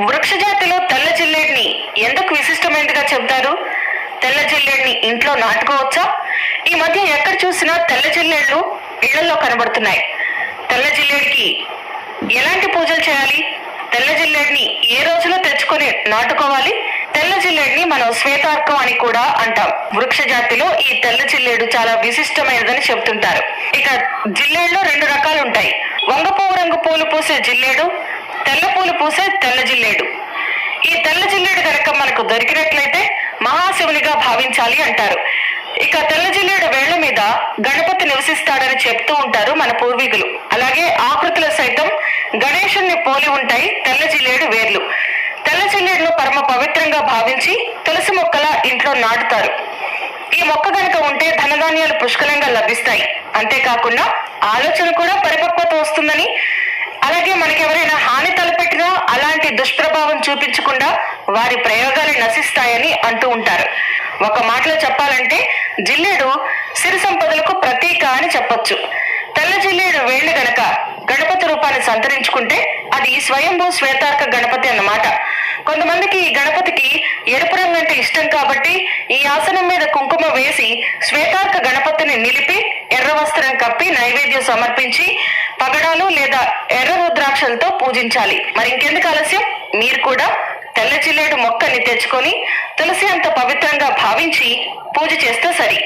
వృక్ష జాతిలో తెల్ల జిల్లేడిని ఎందుకు విశిష్టమైనదిగా చెబుతారు? తెల్ల జిల్లేడిని ఇంట్లో నాటుకోవచ్చా? ఈ మధ్య ఎక్కడ చూసినా తెల్ల జిల్లేళ్ళు ఇళ్ళలో కనబడుతున్నాయి. తెల్ల జిల్లేడికి ఎలాంటి పూజలు చేయాలి? తెల్ల జిల్లేడిని ఏ రోజులో తెచ్చుకొని నాటుకోవాలి? తెల్ల జిల్లేడిని మనం శ్వేతార్కం అని కూడా అంటాం. వృక్ష జాతిలో ఈ తెల్ల జిల్లేడు చాలా విశిష్టమైనదని చెబుతుంటారు. ఇక జిల్లేడులో రెండు రకాలు ఉంటాయి. వంగపువ్వు రంగు పూలు పూసే జిల్లేడు తెల్ల పూలు పూసే తెల్ల జిల్లేడు. ఈ తెల్ల జిల్లేడు కనుక మనకు దొరికినట్లయితే మహాశివునిగా భావించాలి అంటారు. ఇక తెల్ల జిల్లేడు వేళ్ళ మీద గణపతి నివసిస్తాడని చెప్తూ ఉంటారు మన పూర్వీకులు. అలాగే ఆకృతిలో సైతం గణేశుణ్ణి పోలి ఉంటాయి తెల్ల జిల్లేడు వేర్లు. తెల్ల జిల్లేడును పరమ పవిత్రంగా భావించి తులసి మొక్కల ఇంట్లో నాటుతారు. ఈ మొక్క కనుక ఉంటే ధనధాన్యాలు పుష్కలంగా లభిస్తాయి. అంతేకాకుండా ఆలోచన కూడా పరిపక్వత వస్తుందని అలాగే మనకి ఎవరైనా హాని తలపెట్టినా అలాంటి దుష్ప్రభావం చూపించకుండా వారి ప్రయోగాలు నశిస్తాయని అంటూ ఉంటారు. ఒక మాటలో చెప్పాలంటే జిల్లేడు సిరి సంపదలకు ప్రతీక అని చెప్పొచ్చు. తెల్ల జిల్లేడు వేళ్ళు గనక గణపతి రూపాన్ని సంతరించుకుంటే అది స్వయంభూ శ్వేతార్క గణపతి అన్నమాట. కొంతమందికి ఈ గణపతికి ఎరుపు రంగు అంటే ఇష్టం కాబట్టి ఈ ఆసనం మీద కుంకుమ వేసి శ్వేతార్క గణపతిని నిలిపి ఎర్ర వస్త్రం కప్పి నైవేద్యం సమర్పించి పగడాలు లేదా ఎర్ర రుద్రాక్షలతో పూజించాలి. మరి ఇంకెందుకు ఆలస్యం? మీరు కూడా తెల్ల జిల్లేడు మొక్కని తెచ్చుకొని తులసి అంత పవిత్రంగా భావించి పూజ చేస్తే సరి.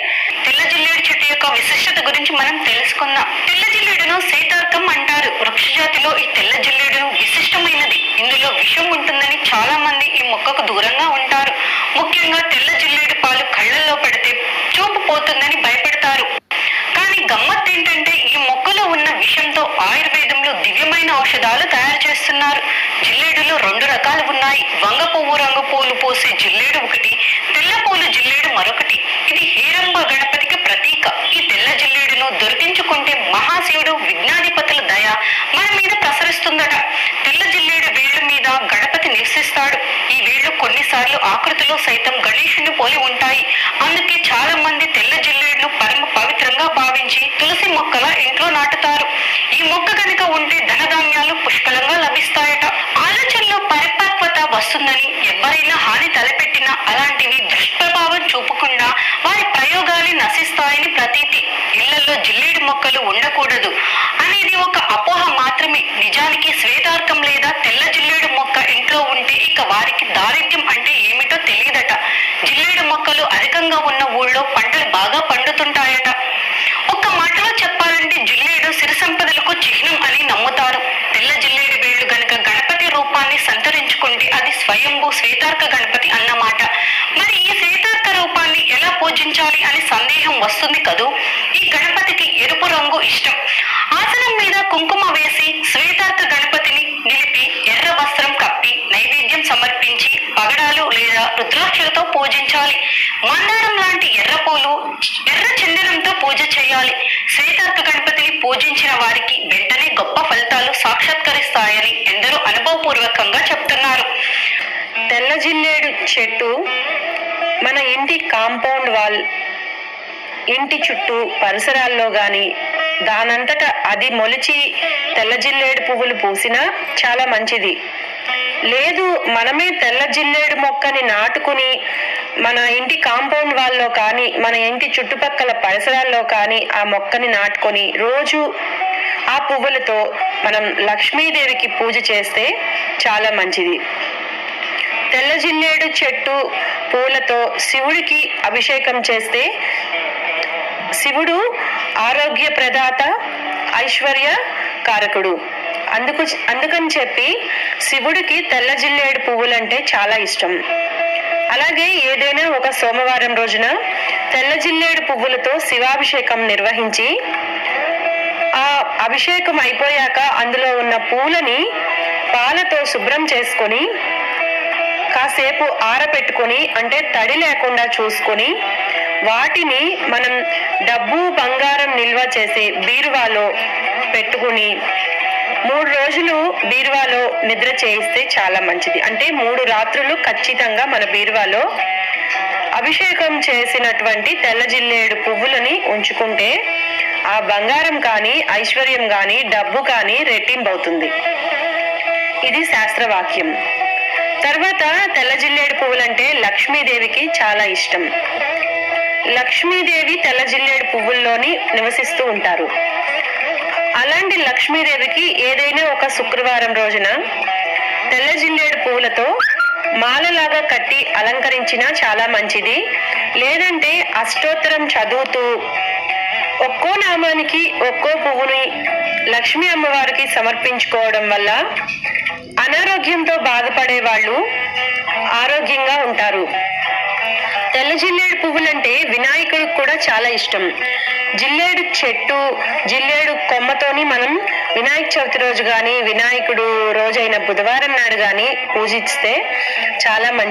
తెల్ల జిల్లేడు చెట్టు యొక్క విశిష్టత గురించి మనం తెలుసుకుందాం. తెల్ల జిల్లేడును సీతార్కం అంటారు. వృక్ష జాతిలో ఈ తెల్ల జిల్లేడు విశిష్టమైనది. ఇందులో విషం ఉంటుందని చాలా మంది ఈ మొక్కకు దూరంగా ఉంటారు. ముఖ్యంగా తెల్ల జిల్లేడు పాలు కళ్ళల్లో పెడితే చూపు పోతుందని భయపడి చేస్తున్నారు. జిల్లేడులో రెండు రకాలు ఉన్నాయి. వంగ పువ్వు రంగు పూలు పోసే జిల్లేడు ఒకటి తెల్ల పూలు జిల్లేడు మరొకటి. ఇది హీరంబ గణపతికి ప్రతీక. ఈ తెల్ల జిల్లేడును దొరికించుకుంటే మహాశివుడు విజ్ఞాధిపతుల దయ మన మీద ప్రసరిస్తుందట. తెల్ల జిల్లేడు వేళ్ళు మీద గణపతి నివసిస్తాడు. ఈ వేళ్ళు కొన్నిసార్లు ఆకృతిలో సైతం గణేషుని పోలి ఉంటాయి. అందుకే చాలా మంది తెల్ల జిల్లేడును పరమ పవిత్రంగా భావించి తులసి మొక్కల ఇంట్లో నాటుతారు. ఈ మొక్క కనుక ఉంటే ధనధాన్యాలు పుష్కలంగా లభిస్తాయట. ఆలోచనలో పరిపక్వత వస్తుందని ఎవరైనా హాని తలపెట్టినా అలాంటివి దుష్ప్రభావం చూపకుండా వారి ప్రయోగాలు నశిస్తాయని ప్రతీతి. ఇళ్ళలో జిల్లేడు మొక్కలు ఉండకూడదు అనేది ఒక అపోహ మాత్రమే. నిజానికి శ్వేతార్కం లేదా తెల్ల జిల్లేడు మొక్క ఇంట్లో ఉంటే ఇక వారికి దారిద్ర్యం అంటే ఏమిటో తెలియదట. జిల్లేడు మొక్కలు అధికంగా ఉన్న ఊళ్ళో పంటలు బాగా పండుతుంటాయట ఒక్క మాటలో చెప్పాలంటే జిల్లేడు సిరి సంపదలకు చిహ్నం అని నమ్ముతారు. తెల్ల జిల్లేడు వేళ్ళు గనక గణపతి రూపాన్ని సంతరించుకుంటే అది స్వయంభూ శ్వేతార్క గణపతి అన్నమాట. మరి ఈ శ్వేతార్క రూపాన్ని ఎలా పూజించాలి అని సందేహం వస్తుంది కదూ? ఈ గణపతికి ఎరుపు రంగు ఇష్టం. ఆసనం మీద కుంకుమ వేసి శ్వేతార్క గణపతిని నిలిపి ఎర్ర వస్త్రం సమర్పించి పగడాలు లేదా రుద్రాక్షలతో పూజించాలి. మందారం లాంటి ఎర్ర పూలు ఎర్ర చందనంతో పూజ చేయాలి. శ్వేతార్థ గణపతిని పూజించిన వారికి వెంటనే గొప్ప ఫలితాలు సాక్షాత్కరిస్తాయని ఎందరో అనుభవపూర్వకంగా చెప్తున్నారు. తెల్ల జిల్లేడు చెట్టు మన ఇంటి కాంపౌండ్ వాల్ ఇంటి చుట్టూ పరిసరాల్లో కానీ దానంతట అది మొలిచి తెల్లజిల్లేడు పువ్వులు పూసినా చాలా మంచిది. లేదు మనమే తెల్ల జిల్లేడు మొక్కని నాటుకుని మన ఇంటి కాంపౌండ్ వాళ్ళలో కానీ మన ఇంటి చుట్టుపక్కల పరిసరాల్లో కానీ ఆ మొక్కని నాటుకొని రోజు ఆ పువ్వులతో మనం లక్ష్మీదేవికి పూజ చేస్తే చాలా మంచిది. తెల్ల జిల్లేడు చెట్టు పూలతో శివుడికి అభిషేకం చేస్తే శివుడు ఆరోగ్య ప్రదాత ఐశ్వర్య కారకుడు. అందుకు అందుకని చెప్పి శివుడికి తెల్ల జిల్లేడు పువ్వులంటే చాలా ఇష్టం. అలాగే ఏదైనా ఒక సోమవారం రోజున తెల్ల జిల్లేడు పువ్వులతో శివాభిషేకం నిర్వహించి ఆ అభిషేకం అయిపోయాక అందులో ఉన్న పూలని పాలతో శుభ్రం చేసుకొని కాసేపు ఆరబెట్టుకొని అంటే తడి లేకుండా చూసుకొని వాటిని మనం డబ్బు బంగారం నిల్వ చేసే బీరువాలో పెట్టుకుని మూడు రోజులు బీరువాలో నిద్ర చేయిస్తే చాలా మంచిది. అంటే మూడు రాత్రులు ఖచ్చితంగా మన బీరువాలో అభిషేకం చేసినటువంటి తెల్ల జిల్లేడు పువ్వులని ఉంచుకుంటే ఆ బంగారం కానీ ఐశ్వర్యం కానీ డబ్బు కానీ రెట్టింపవుతుంది. ఇది శాస్త్రవాక్యం. తర్వాత తెల్ల జిల్లేడు పువ్వులంటే లక్ష్మీదేవికి చాలా ఇష్టం. లక్ష్మీదేవి తెల్ల జిల్లేడు పువ్వుల్లోని నివసిస్తూ ఉంటారు. అలాంటి లక్ష్మీదేవికి ఏదైనా ఒక శుక్రవారం రోజున తెల్లజిల్లేడు పూలతో పువ్వులతో మాలలాగా కట్టి అలంకరించినా చాలా మంచిది. లేదంటే అష్టోత్తరం చదువుతూ ఒక్కో నామానికి ఒక్కో పువ్వుని లక్ష్మీ అమ్మవారికి సమర్పించుకోవడం వల్ల అనారోగ్యంతో బాధపడే వాళ్ళు ఆరోగ్యంగా ఉంటారు. జిల్లేడు పువ్వులంటే వినాయకుడికి కూడా చాలా ఇష్టం. జిల్లేడు చెట్టు జిల్లేడు కొమ్మతోని మనం వినాయక చవితి రోజు కానీ వినాయకుడు రోజైన బుధవారం నాడు కానీ పూజిస్తే చాలా మంచి